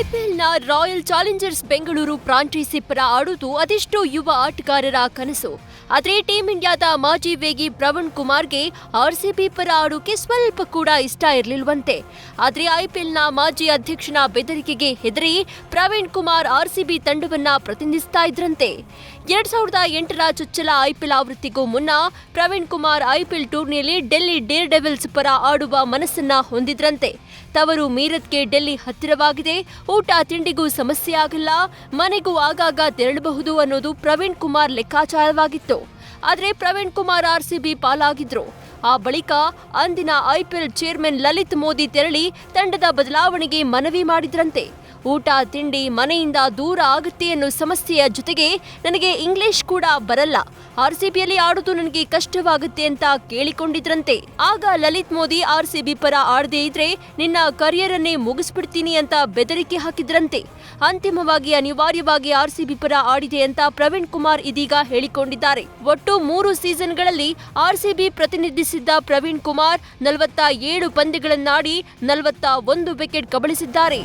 ಐಪಿಎಲ್ನ royal Challengers Bengaluru franchise ಪರ ಆಡುವುದು ಅದೆಷ್ಟೋ ಯುವ ಆಟಗಾರರ ಕನಸು. ಆದರೆ ಟೀಂ ಇಂಡಿಯಾದ ಮಾಜಿ ವೇಗಿ ಪ್ರವೀಣ್ ಕುಮಾರ್ಗೆ ಆರ್ಸಿಬಿ ಪರ ಆಡೋಕೆ ಸ್ವಲ್ಪ ಕೂಡ ಇಷ್ಟ ಇರಲಿಲ್ವಂತೆ. ಆದರೆ ಐಪಿಎಲ್ನ ಮಾಜಿ ಅಧ್ಯಕ್ಷನ ಬೆದರಿಕೆಗೆ ಹೆದರಿ ಪ್ರವೀಣ್ ಕುಮಾರ್ ಆರ್ಸಿಬಿ ತಂಡವನ್ನ ಪ್ರತಿನಿಧಿಸ್ತಾ ಇದ್ರಂತೆ. ಎರಡ್ ಸಾವಿರದ ಎಂಟರ ಚೊಚ್ಚಲ ಐಪಿಎಲ್ ಆವೃತ್ತಿಗೂ ಮುನ್ನ ಪ್ರವೀಣ್ ಕುಮಾರ್ ಐಪಿಎಲ್ ಟೂರ್ನಿಯಲ್ಲಿ ಡೆಲ್ಲಿ ಡೇರ್ ಡೆವಿಲ್ಸ್ ಪರ ಆಡುವ ಮನಸ್ಸನ್ನ ಹೊಂದಿದ್ರಂತೆ. ತವರು ಮೀರತ್ಗೆ ಡೆಲ್ಲಿ ಹತ್ತಿರವಾಗಿದೆ. ಊಟ ತಿಂಡಿಗೂ ಸಮಸ್ಯೆ ಆಗಲ್ಲ, ಮನೆಗೂ ಆಗಾಗ ತೆರಳಬಹುದು ಅನ್ನೋದು ಪ್ರವೀಣ್ ಕುಮಾರ್ ಲೆಕ್ಕಾಚಾರವಾಗಿತ್ತು. ಆದರೆ ಪ್ರವೀಣ್ ಕುಮಾರ್ ಆರ್ಸಿಬಿ ಪಾಲಾಗಿದ್ರು. ಆ ಬಳಿಕ ಅಂದಿನ ಐಪಿಎಲ್ ಚೇರ್ಮನ್ ಲಲಿತ್ ಮೋದಿ ತೆರಳಿ ತಂಡದ ಬದಲಾವಣೆಗೆ ಮನವಿ ಮಾಡಿದ್ರಂತೆ. ಊಟ, ತಿಂಡಿ ಮನೆಯಿಂದ ದೂರ ಆಗುತ್ತೆ ಅನ್ನೋ ಸಮಸ್ಯೆಯ ಜೊತೆಗೆ ನನಗೆ ಇಂಗ್ಲಿಷ್ ಕೂಡ ಬರಲ್ಲ. ಆರ್ಸಿಬಿಯಲ್ಲಿ ಆಡೋದು ನನಗೆ ಕಷ್ಟವಾಗುತ್ತೆ ಅಂತ ಕೇಳಿಕೊಂಡಿದ್ರಂತೆ. ಆಗ ಲಲಿತ್ ಮೋದಿ ಆರ್ಸಿಬಿ ಪರ ಆಡದೇ ಇದ್ರೆ ನಿನ್ನ ಕರಿಯರ್ ಅನ್ನೇ ಮುಗಿಸ್ಬಿಡ್ತೀನಿ ಅಂತ ಬೆದರಿಕೆ ಹಾಕಿದ್ರಂತೆ. ಅಂತಿಮವಾಗಿ ಅನಿವಾರ್ಯವಾಗಿ ಆರ್ಸಿಬಿ ಪರ ಆಡಿದೆ ಅಂತ ಪ್ರವೀಣ್ ಕುಮಾರ್ ಇದೀಗ ಹೇಳಿಕೊಂಡಿದ್ದಾರೆ. ಒಟ್ಟು ಮೂರು ಸೀಸನ್ಗಳಲ್ಲಿ ಆರ್ಸಿಬಿ ಪ್ರತಿನಿಧಿಸಿದ್ದ ಪ್ರವೀಣ್ ಕುಮಾರ್ ನಲವತ್ತ ಏಳು ಪಂದ್ಯಗಳನ್ನಾಡಿ ನಲವತ್ತ ಒಂದು ವಿಕೆಟ್ ಕಬಳಿಸಿದ್ದಾರೆ.